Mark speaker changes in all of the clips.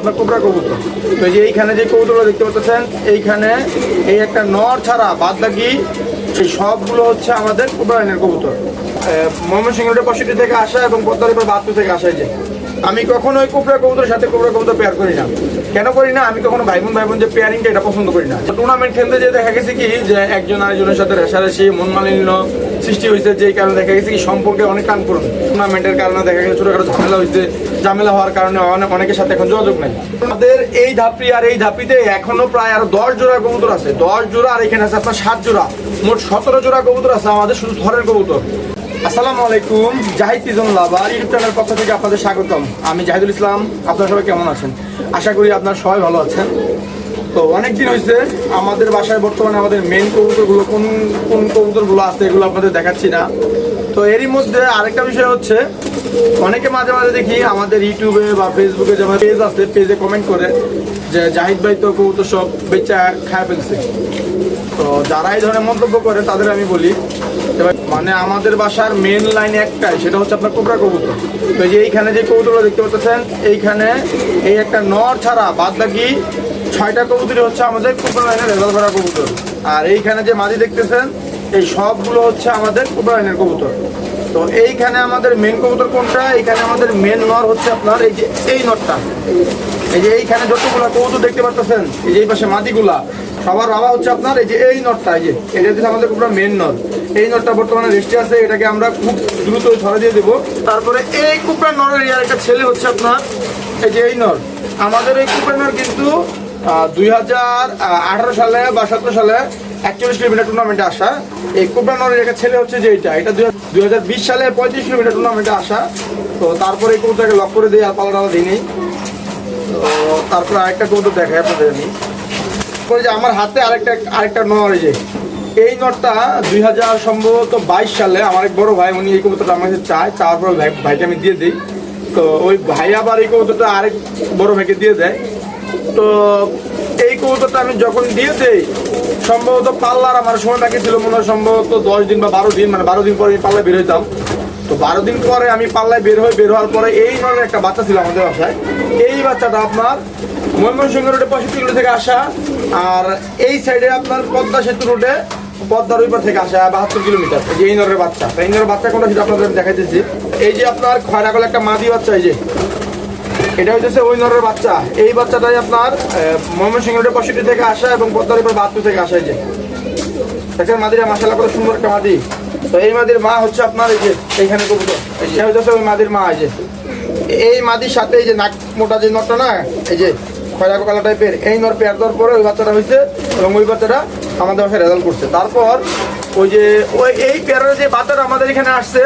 Speaker 1: আপনার কোবরা কবুতর। তো যে এইখানে যে কবুতরগুলো দেখতে পাচ্ছেন, এইখানে এই একটা নর ছাড়া বাদ বাকি সেই সবগুলো হচ্ছে আমাদের কোবরা লাইনের কবুতর। ময়মনসিংহ পঁয়ষট্টি থেকে আসা এবং পদ্মারিপার বাহাত্তর থেকে আসা যে। আমি কখনো ওই কোবরা কবুতরের সাথে কোবরা কবুতর পেয়ার করি না। কেন করি না? আমি কখনো ভাই বোন ভাই বোন যে পেয়ারিংটা এটা পছন্দ করি না। টুর্নামেন্ট খেলতে যে দেখা গেছে কি, যে একজন আরেকজনের সাথে রেশারেশি মন মালিন্য সৃষ্টি হয়েছে, যেই কারণে দেখা গেছে কি সম্পর্কে অনেক কান পূরণ টুর্নামেন্টের কারণে দেখা গেছে ছোটখাটো ঝামেলা হয়েছে। ঝামেলা হওয়ার কারণে অনেক অনেকের সাথে এখন যোগাযোগ নাই। আমাদের এই ধাপি আর এই ধাপিতে এখনও প্রায় আরও দশ জোড়া কবুতর আছে। দশ জোড়া আর এখানে আছে আপনার সাত জোড়া। মোট সতেরো জোড়া কবুতর আছে আমাদের, শুধু থরের কবুতর। আসসালামু আলাইকুম, জাহিদ পিজন লাভার ইউটিউব চ্যানেলের পক্ষ থেকে আপনাদের স্বাগতম। আমি জাহিদুল ইসলাম, আপনারা সবাই কেমন আছেন? আশা করি আপনারা সবাই ভালো আছেন। তো অনেক দিন হয়েছে আমাদের বাসায় বর্তমানে আমাদের মেন কবুতরগুলো, কোন কোন কবুতরগুলো আছে এগুলো আপনাদের দেখাচ্ছি না। তো এরই মধ্যে আরেকটা বিষয় হচ্ছে, অনেকে মাঝে মাঝে দেখি আমাদের ইউটিউবে বা ফেসবুকে যেমন পেজ আছে পেজে কমেন্ট করে যে জাহিদ ভাই তো কবুতর সব বেচা খায় ফেলছে। তো যারা এই ধরনের মন্তব্য করে, তাদের আমি বলি মানে আমাদের বাসার মেন লাইন একটাই, সেটা হচ্ছে আপনার কোবরা কবুতর। তো যে এইখানে যে কবুতরগুলো দেখতে পাচ্ছেন, এইখানে এই একটা নর ছাড়া বাদ বাকি ছয়টা কবুতরই হচ্ছে আমাদের কোবরা লাইনের রেজাল্ট ভরা কবুতর। আর এইখানে যে মাঝি দেখতেছেন এই সবগুলো হচ্ছে আমাদের কোবরা কবুতর। তো এইখানে আমাদের মেন কবুতর কোনটা? এইখানে আমাদের মেন নর হচ্ছে আপনার এই যে, এই নরটা। এই যে এইখানে যতগুলা কবুতর দেখতে পাচ্ছেন এই যে এই পাশে মাদিগুলা সবার বাবা হচ্ছে আপনার এই যে এই নটটা এই যে, এটা হচ্ছে আমাদের পুরো মেন নট এই নটটা বর্তমানে রেস্টে আছে, এটাকে আমরা খুব দ্রুত ধরে দিয়ে দেবো। তারপরে এই কুপড়া নরের ইয়ার একটা ছেলে হচ্ছে আপনার এই যে এই নর। আমাদের এই কুপড়া নর কিন্তু দুই হাজার আঠারো সালে বা সালে একচল্লিশ কিলোমিটার টুর্নামেন্টে আসা। এই কুপড়া নরের একটা ছেলে হচ্ছে যে এটা এটা দুই হাজার বিশ সালে পঁয়ত্রিশ কিলোমিটার টুর্নামেন্টে আসা। তো তারপরে এই কবুতরটাকে লক করে দিয়ে আর পালা টালা দিই তো তারপরে আরেকটা কবুতর দেখাই আপনাদের আমি। ওই যে আমার হাতে আরেকটা আরেকটা নর যে। এই নটটা দুই হাজার সম্ভবত বাইশ সালে আমার এক বড় ভাই, উনি এই কবুতরটা আমার কাছে চায়। চাওয়ার পর ভাই ভাইকে আমি দিয়ে দিই। তো ওই ভাই আবার এই কবুতরটা আরেক বড় ভাইকে দিয়ে দেয়। তো এই কবুতরটা আমি যখন দিয়ে দেই সম্ভবত পাল্লার আমার সময় বাকি ছিল, মনে হয় সম্ভবত দশ দিন বা বারো দিন মানে বারো দিন পরে আমি পাল্লায় বের হইতাম। তো বারো দিন পরে আমি পাল্লায় বের হয়ে বের হওয়ার পরে এই ধরনের একটা বাচ্চা ছিল আমাদের বাসায়। এই বাচ্চাটা আপনার ময়মনসিংহ রোডে পঁয়ষট্টি কিলো থেকে আসা, আর এই সাইডে আপনার পদ্মা সেতু রোডে পদ্মার ওইপার থেকে আসা, বাহাত্তর কিলোমিটার। এই যে বাচ্চা। এই নরের বাচ্চা কোনটা সেটা আপনাদের দেখাইতেছি। এই যে আপনার খয়রা গলা একটা মাদি বাচ্চা, এই যে। এটা হচ্ছে ওই নরের বাচ্চা। এই বাচ্চাটাই আপনার ময়মনসিংহ রোডে পঁয়ষট্টি থেকে আসা এবং পদ্মার উপর পার বাহাত্তর থেকে আসা যে। দেখেন মাদিরা মাসালা কত সুন্দর একটা মাদি। তো এই মাদির মা হচ্ছে আপনার এই যে, এইখানে কবুতর। এটা হচ্ছে ওই মাদির মা এই যে। এই মাদির সাথে এই যে নাক, মোটা যে নটটা না, এই যে খয়রা কালা টাইপের, এই নর পেয়ার দেওয়ার পরে ওই বাচ্চাটা হয়েছে এবং ওই বাচ্চাটা আমাদের বাসায় রেজাল্ট করছে। তারপর ওই যে, ওই এই পেয়ারের যে বাচ্চাটা আমাদের এখানে আসছে,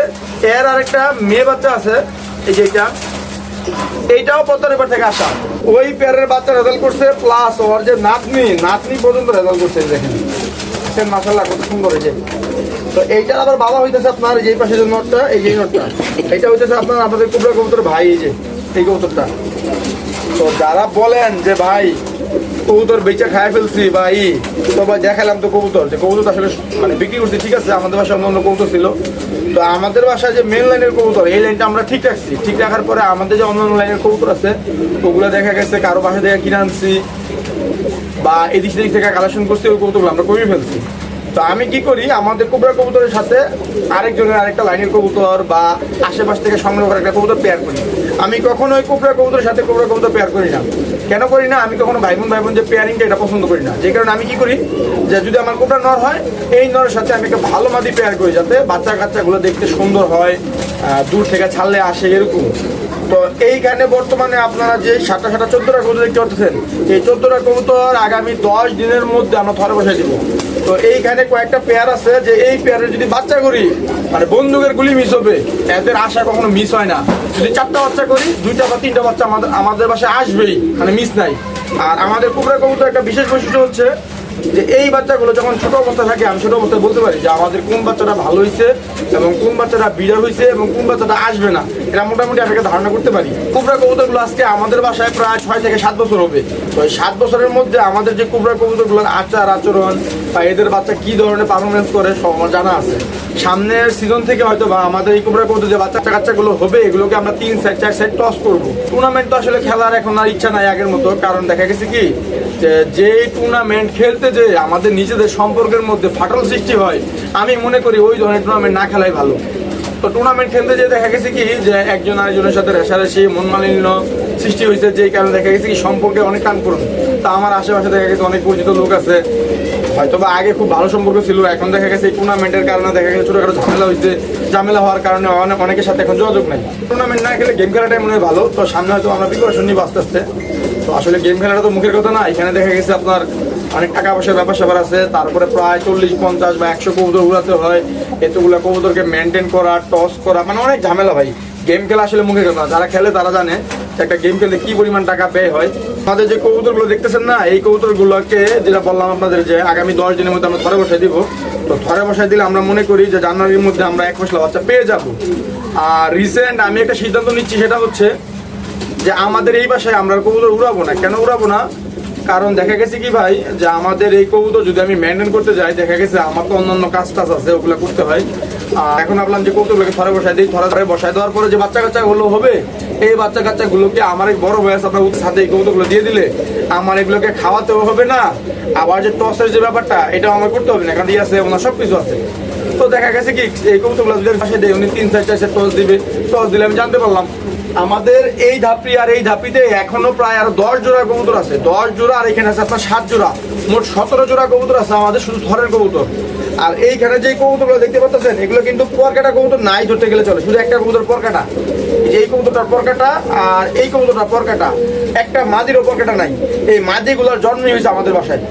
Speaker 1: এর আরেকটা মেয়ে বাচ্চা আছে, এই যে এটা। এইটাও পদ্মার থেকে আসা। ওই পেয়ারের বাচ্চা রেজাল্ট করছে প্লাস ওর যে নাতনি নাতনি পর্যন্ত রেজাল্ট করছে দেখেন। সে মাসাল্লাহ কত সুন্দর হয়েছে তো এইটার আবার বাবা হইতেছে আপনার এই যে পাশে যে নটটা, এই যে নটটা। এইটা হইতেছে আপনার আমাদের কুবরা কবুতর ভাই, এই যে, এই কবুতরটা। তো যারা বলেন যে, ভাই কবুতর বেচে খায় ফেলছি বা ই তো দেখালাম তো কবুতর। যে কবুতর আসলে মানে বিক্রি করছি, ঠিক আছে? আমাদের বাসায় অন্য কবুতর ছিল। তো আমাদের বাসায় যে মেন লাইনের কবুতর, এই লাইনটা আমরা ঠিক রাখছি। ঠিক রাখার পরে আমাদের যে অন্য লাইনের কবুতর আছে, ওগুলো দেখা গেছে, কারও বাসা থেকে কিনে আনছি, বা এদিক সেদিক থেকে কালেকশন করছি, ওই কবুতরগুলো আমরা কমিয়ে ফেলছি। তো আমি কি করি, আমাদের কোবরা কবুতরের সাথে আরেকজনের আরেকটা লাইনের কবুতর বা আশেপাশ থেকে সংগ্রহ করা একটা কবুতর পেয়ার করি। আমি কখনো ওই কোবরা কবুতরের সাথে কোবরা কবুতর পেয়ার করি না। কেন করি না? আমি কখনো ভাই বোন ভাই বোন যে পেয়ারিংটা এটা পছন্দ করি না। যে কারণে আমি কি করি? যে যদি আমার কোটা নর হয়, এই নরের সাথে আমি একটা ভালো মাদি পেয়ার করি যাতে বাচ্চা কাচ্চাগুলো দেখতে সুন্দর হয় দূর থেকে ছাড়লে আসে, এরকম। তো এইখানে বর্তমানে আপনারা যে সাতটা সাতটা চোদ্দটা কবুতর দেখতে পাচ্ছেন এই চোদ্দটা কবুতর আগামী দশ দিনের মধ্যে আমরা থরে বসাই দিব। তো এইখানে কয়েকটা পেয়ার আছে যে এই পেয়ারের যদি বাচ্চা করি মানে বন্দুকের গুলি মিস হবে, এদের আশা কখনো মিস হয় না। যদি চারটা বাচ্চা করি, দুইটা বা তিনটা বাচ্চা আমাদের আমাদের বাসায় আসবেই মানে মিস নাই। আর আমাদের কুবরা কবুতর একটা বিশেষ বৈশিষ্ট্য হচ্ছে যে এই বাচ্চাগুলো যখন ছোট অবস্থা থাকে, আমি ছোট অবস্থায় বলতে পারি যে আমাদের কোন বাচ্চাটা ভালো হয়েছে এবং কোন বাচ্চাটা বিড়া হয়েছে এবং কোন বাচ্চাটা আসবে না, এটা মোটামুটি আমি ধারণা করতে পারি। কুবরা কবুতরগুলো আজকে আমাদের বাসায় প্রায় ছয় থেকে সাত বছর হবে। তো এই সাত বছরের মধ্যে আমাদের যে কুবরা কবুতরগুলোর আচার, আচরণ বা এদের বাচ্চা কি ধরনের পারফরমেন্স করে, সব আমার জানা আছে। সামনের সিজন থেকে হয়তো বা আমাদের এই কুবরা কবুতর যে বাচ্চা কাচ্চাগুলো হবে, এগুলোকে আমরা তিন সাইড চার সাইড টস করব। টুর্নামেন্ট তো আসলে খেলার এখন আর ইচ্ছা নাই আগের মতো, কারণ দেখা গেছে কি, যে টুর্নামেন্ট খেলতে যে আমাদের নিজেদের সম্পর্কের মধ্যে ফাটল সৃষ্টি হয়, আমি মনে করি ওই ধরনের টুর্নামেন্ট না খেলাই ভালো। তো টুর্নামেন্ট খেলতে যে দেখা গেছে কি, যে একজন আরেকজনের সাথে রেশারেশি মন মালিন্য সৃষ্টি হয়েছে, যেই কারণে দেখা গেছে কি সম্পর্কে অনেক কান করুন তা আমার আশেপাশে দেখা গেছে অনেক পরিচিত লোক আছে হয়তো বা আগে খুব ভালো সম্পর্ক ছিল, এখন দেখা গেছে এই টুর্নামেন্টের কারণে দেখা গেছে ছোটখাটো ঝামেলা হয়েছে, ঝামেলা হওয়ার কারণে অনেক অনেকের সাথে এখন যোগাযোগ নেই। টুর্নামেন্ট না খেলে গেম খেলাটাই মনে হয় ভালো, তো সামনে হয়তো আমরা প্রিপারেশন নিব আস্তে আস্তে। তো আসলে গেম খেলাটা তো মুখের কথা না, এখানে দেখা গেছে আপনার অনেক টাকা পয়সার ব্যাপার স্যাপার আছে। তারপরে প্রায় চল্লিশ, পঞ্চাশ বা একশো কবুতর উড়াতে হয়। এতগুলো কবুতরকে মেনটেন করা টস করা মানে অনেক ঝামেলা ভাই। গেম খেলা আসলে মুখে কথা যারা খেলে তারা জানে একটা গেম খেলতে কি পরিমাণ টাকা ব্যয় হয়। আমাদের যে কবুতরগুলো দেখতেছেন না, এই কবুতরগুলোকে যেটা বললাম আপনাদের যে আগামী দশ দিনের মধ্যে আমরা ধরে বসাই দিব। তো ধরে বসাই দিলে আমরা মনে করি যে জানুয়ারির মধ্যে আমরা এক মশলা বাচ্চা পেয়ে যাব। আর রিসেন্ট আমি একটা সিদ্ধান্ত নিচ্ছি, সেটা হচ্ছে যে আমাদের এই বাসায় আমরা কবুতর উড়াবো না। কেন উড়াবো না? কারণ দেখা গেছে কি ভাই, যে আমাদের এই কবুতর যদি আমি মেনটেন করতে যাই, দেখা গেছে আমার তো অন্যান্য কাজ টাজ আছে, ওগুলো করতে হয়। আর এখন ভাবলাম যে কবুতরগুলোকে থরে বসাই দিই থরে থরে বসাই দেওয়ার পরে যে বাচ্চা কাচ্চা হবে, এই বাচ্চা কাচ্চা গুলোকে আমার এই বড় বয়স আপনার সাথে এই কবুতরগুলো দিয়ে দিলে, আমার এগুলোকে খাওয়াতেও হবে না। আবার যে টসের যে ব্যাপারটা, এটাও আমার করতে হবে না, কারণ ইয়ে আছে, ওনার সব কিছু আছে। তো দেখা গেছে কি, এই কবুতরগুলো পাশে দেয় উনি তিন চার চারশো টস দিবে। টস দিলে আমি জানতে পারলাম, আমাদের এই ধাপি আর এই ধাপিতে এখনও প্রায় আরও দশ জোড়া কবুতর আছে। দশ জোড়া আর এখানে আছে আপনার সাত জোড়া। মোট সতেরো জোড়া কবুতর আছে আমাদের, শুধু থরের কবুতর। আর এইখানে যে কবুতরগুলো দেখতে পাচ্ছেন, এগুলো কিন্তু পরকাটা কবুতর নাই ধরতে গেলে চলে। শুধু একটা কবুতর পরকাটা। এই এই কবুতরটার পরকাটা আর এই কবুতরটার পরকাটা, একটা মাদিরও পরকাটা নাই। এই মাদিগুলোর জন্মই হয়েছে আমাদের বাসায়।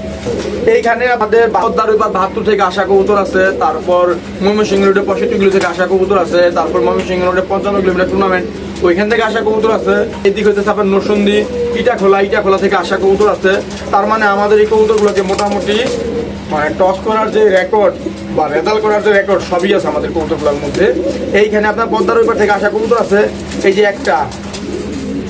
Speaker 1: এইখানে আমাদের বাহদ্দার বা বাহাত্তর থেকে আসা কবুতর আছে, তারপর ময়মনসিংহ রোডে পঁয়ষট্টি কিলো থেকে আসা কবুতর আছে, তারপর ময়মনসিংহ রোডে পঞ্চান্ন কিলোমিটার টুর্নামেন্ট ওইখান থেকে আসা কবুতর আছে। এদিক হচ্ছে আপনার নরসন্দি ইটা খোলা ইটা খোলা থেকে আসা কবুতর আছে। তার মানে আমাদের এই কবুতরগুলোকে মোটামুটি মানে টস করার যে রেকর্ড বা রেজাল্ট করার যে রেকর্ড সবই আছে আমাদের কবুতরগুলোর মধ্যে। এইখানে আপনার পদ্মার ওইপার থেকে আসা কবুতর আছে, এই যে একটা।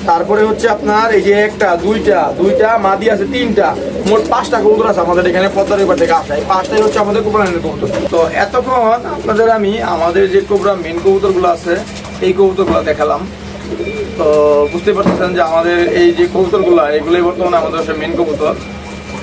Speaker 1: তারপরে হচ্ছে আপনার এই যে একটা, দুইটা দুইটা, মাদি আছে, তিনটা। মোট পাঁচটা কবুতর আছে আমাদের এখানে পদ্মার এবার থেকে আসা। এই পাঁচটাই হচ্ছে আমাদের কোবরানের কবুতর। তো এতক্ষণ আপনাদের আমি, আমাদের যে কোবরা মেন কবুতরগুলো আছে, এই কবুতরগুলো দেখালাম। তো বুঝতে পারতেছেন যে আমাদের এই যে কবুতরগুলো, এগুলোই বর্তমানে আমাদের মেন কবুতর।